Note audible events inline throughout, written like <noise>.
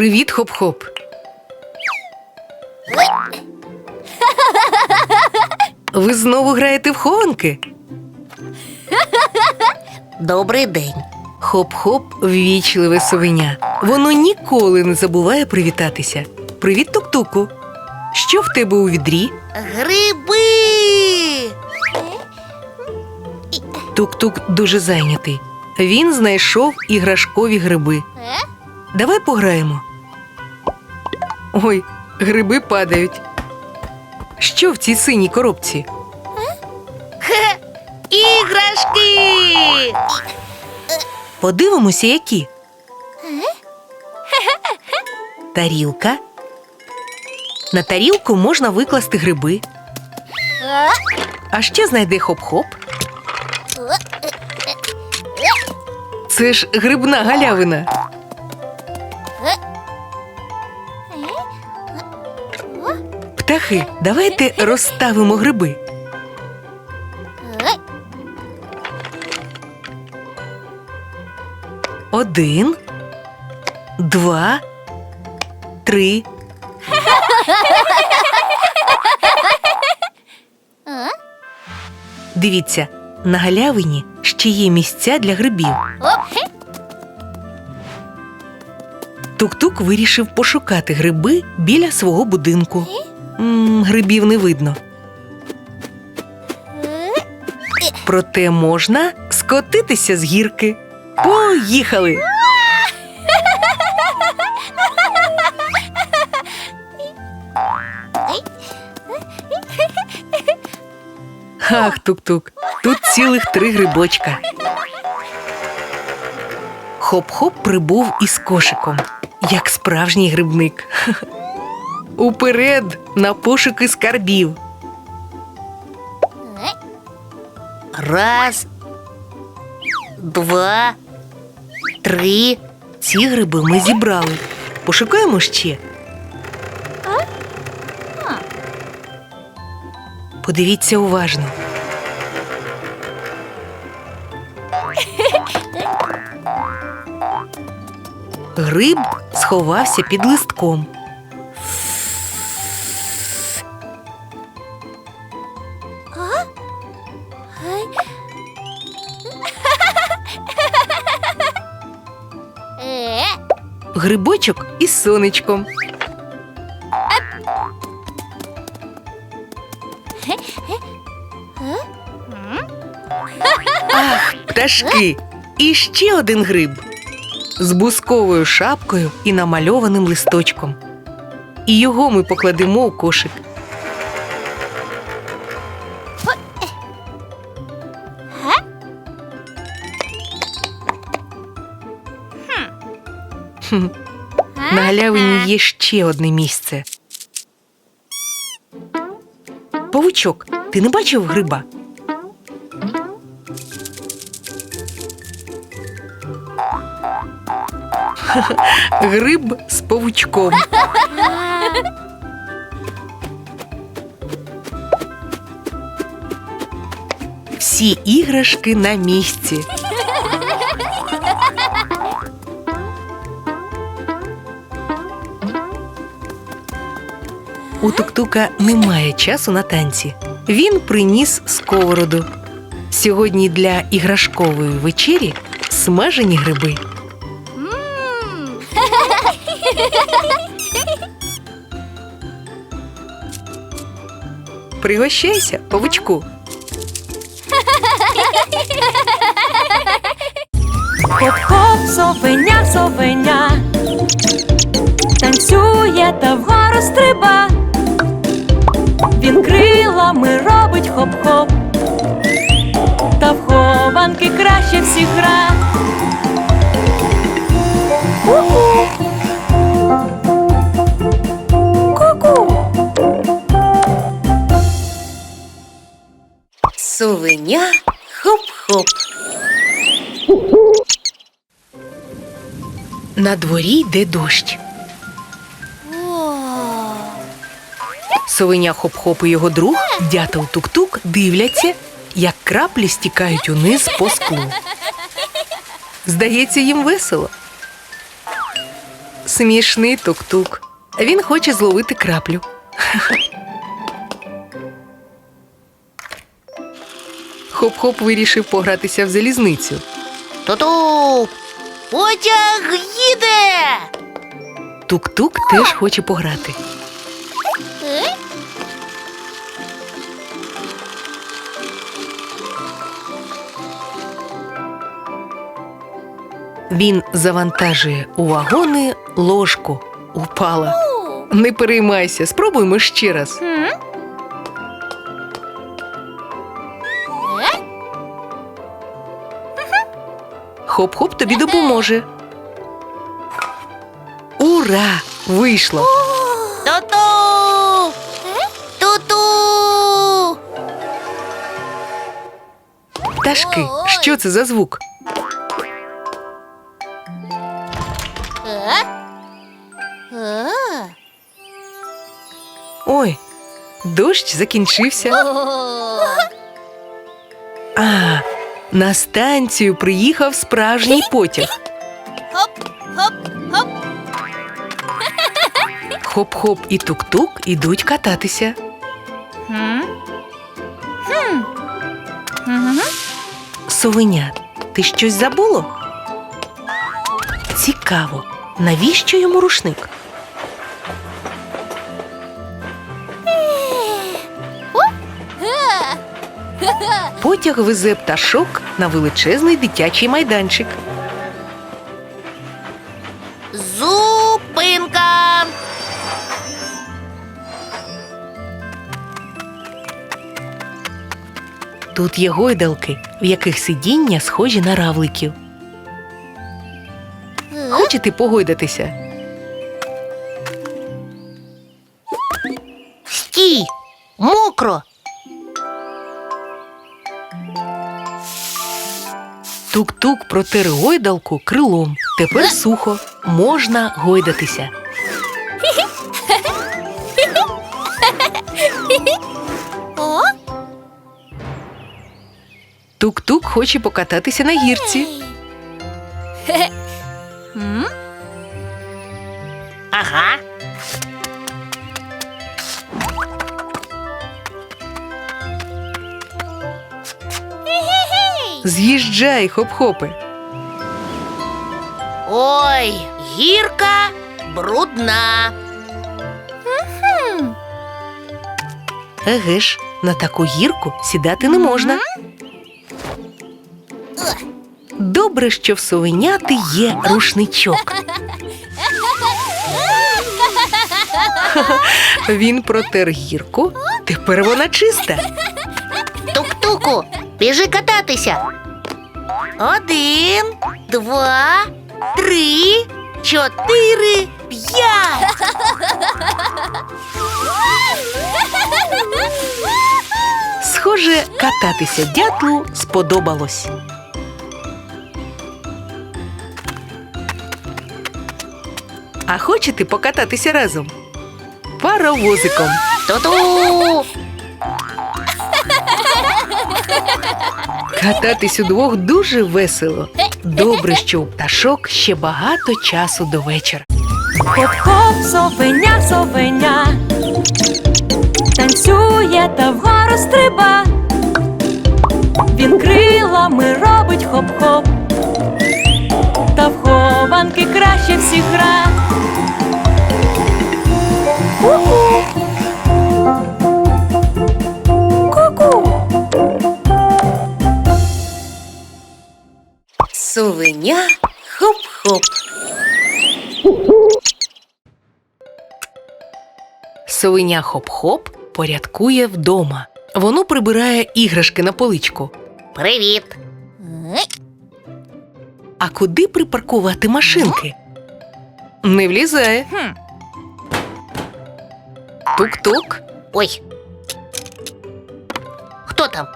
Привіт, хоп-хоп. Ви знову граєте в хованки? Добрий день. Хоп-хоп ввічливе совеня. Воно ніколи не забуває привітатися. Привіт, тук-туку. Що в тебе у відрі? Гриби. Тук-тук дуже зайнятий. Він знайшов іграшкові гриби. Давай пограємо. Ой, гриби падають. Що в цій синій коробці? Іграшки. Подивимося, які. Тарілка. На тарілку можна викласти гриби. А ще знайди хоп-хоп. Це ж грибна галявина. Птахи, давайте розставимо гриби. Один, два, три. Дивіться, на галявині ще є місця для грибів. Тук-тук вирішив пошукати гриби біля свого будинку. Грибів не видно. Проте можна скотитися з гірки. Поїхали! Ах, тук-тук, тут цілих три грибочка. Хоп-хоп прибув із кошиком, як справжній грибник. <laughs> Уперед на пошуки скарбів. Раз. Два. Три. Ці гриби ми зібрали. Пошукаємо ще. Подивіться уважно. Гриб сховався під листком. Грибочок із сонечком. Ах, пташки! І ще один гриб з бусковою шапкою і намальованим листочком. І його ми покладемо у кошик. Хм. На галявині є ще одне місце. Павучок, ти не бачив гриба? <laughs> Гриб з павучком. Всі іграшки на місці. У туктука немає часу на танці. Він приніс сковороду. Сьогодні для іграшкової вечері смажені гриби. Пригощайся, павучку. Хоп-хоп, совеня, совеня, танцює та вгору стриба крилами робить хоп-хоп, та в хованки краще всіх гра. Ку-ку! Ку-ку! Хоп-хоп. На дворі йде дощ. Совеня хоп-хоп і його друг, дятел тук-тук, дивляться, як краплі стікають униз по склу. Здається, їм весело. Смішний тук-тук. Він хоче зловити краплю. Хоп-хоп вирішив погратися в залізницю. Ту-ту! Потяг їде! Тук-тук теж хоче пограти. Він завантажує у вагони ложку. Упала. Не переймайся, спробуймо ще раз. Хоп-хоп тобі допоможе. Ура! Вийшло! Ту-ту! Ту-ту! Пташки, що це за звук? Дощ закінчився. А, на станцію приїхав справжній потяг. Хоп-хоп і тук-тук ідуть кататися. Совеня, ти щось забуло? Цікаво, навіщо йому рушник? Потяг везе пташок на величезний дитячий майданчик. Зупинка! Тут є гойдалки, в яких сидіння схожі на равликів. Хочете погойдатися? Стій! Мокро! Тук-тук протер гойдалку крилом. Тепер сухо. Можна гойдатися. Тук-тук хоче покататися на гірці. Ага. З'їжджай, хоп-хопи. Ой, гірка брудна. Еге ж, на таку гірку сідати не можна. Добре, що в совеняти є рушничок. <laughs> Він протер гірку, тепер вона чиста. Тук-туку, біжи кататися. Один, два, три, чотири, п'ять. Схоже, кататися дятлу сподобалось. А хочете покататися разом? Паровозиком. Ту-ту! Кататись удвох дуже весело. Добре, що у пташок ще багато часу до вечора. Хоп-хоп, совеня, совеня. Танцює та вгору стриба. Він крилами робить хоп-хоп. Та в хованки краще всіх гра. Хоп-хоп. Хоп-хоп порядкує вдома. Воно прибирає іграшки на поличку. Привіт. А куди припаркувати машинки? Не влізає. Тук-тук. Ой. Хто там?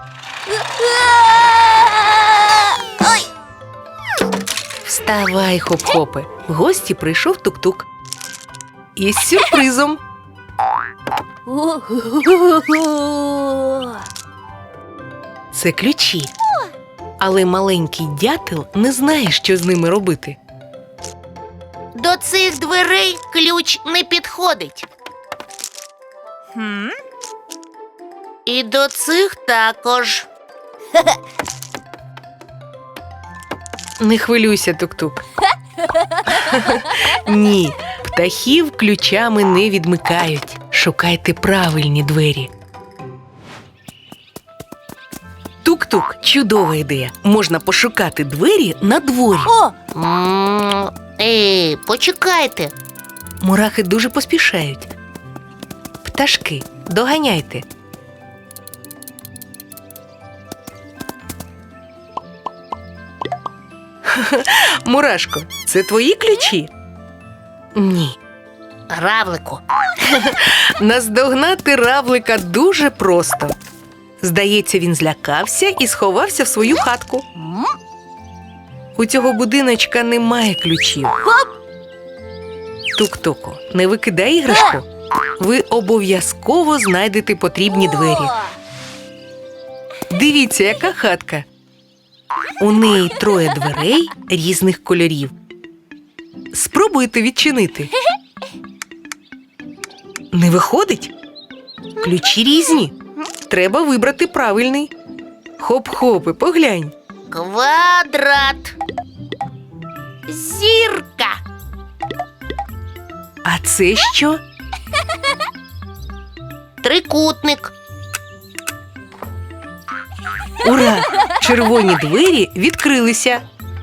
Вставай, хоп-хопе. В гості прийшов тук-тук. Із сюрпризом. Це ключі. Але маленький дятел не знає, що з ними робити. До цих дверей ключ не підходить. І до цих також. <laughs> Не хвилюйся, тук-тук. Ні, птахів ключами не відмикають. Шукайте правильні двері. Тук-тук, чудова ідея. Можна пошукати двері на дворі. О, М, Ей, почекайте. Мурахи дуже поспішають. Пташки, доганяйте. <laughs> Мурашко, це твої ключі? Ні. Равлику. <laughs> Наздогнати равлика дуже просто. Здається, він злякався і сховався в свою хатку. У цього будиночка немає ключів. Тук-туку, не викидай іграшку. Ви обов'язково знайдете потрібні двері. Дивіться, яка хатка. У неї троє дверей різних кольорів. Спробуйте відчинити. Не виходить? Ключі різні. Треба вибрати правильний. Хоп-хопи, поглянь. Квадрат. Зірка. А це що? Трикутник. Ура! Червоні двері відкрилися.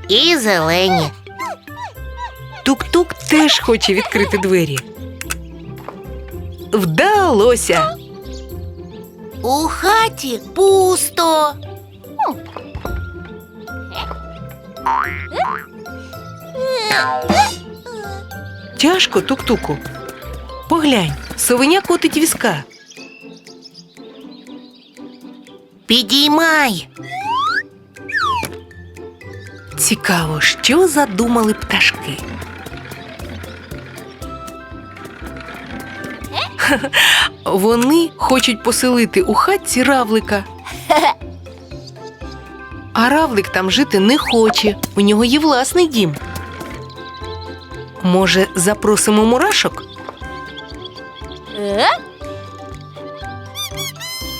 І зелені. Тук-тук теж хоче відкрити двері. Вдалося. У хаті пусто. Тяжко тук-туку. Поглянь, совеня котить візка. Підіймай. Цікаво, що задумали пташки. <laughs> Вони хочуть поселити у хатці равлика. <laughs> А равлик там жити не хоче. У нього є власний дім. Може, запросимо мурашок?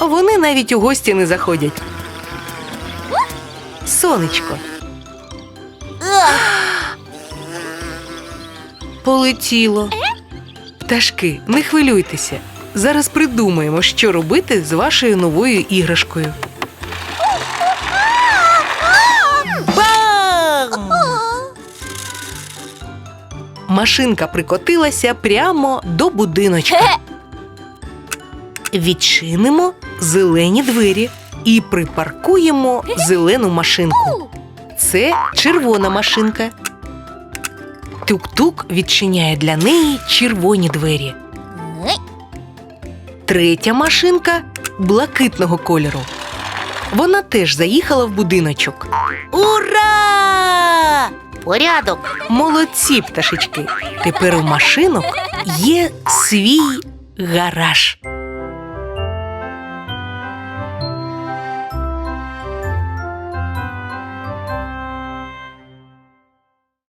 Вони навіть у гості не заходять. Сонечко. Полетіло. Пташки, не хвилюйтеся. Зараз придумаємо, що робити з вашою новою іграшкою. Бам! Машинка прикотилася прямо до будиночка. Відчинимо зелені двері і припаркуємо зелену машинку. Це червона машинка. Тук-тук відчиняє для неї червоні двері. Третя машинка блакитного кольору. Вона теж заїхала в будиночок. Ура! Порядок. Молодці, пташечки. Тепер у машинок є свій гараж.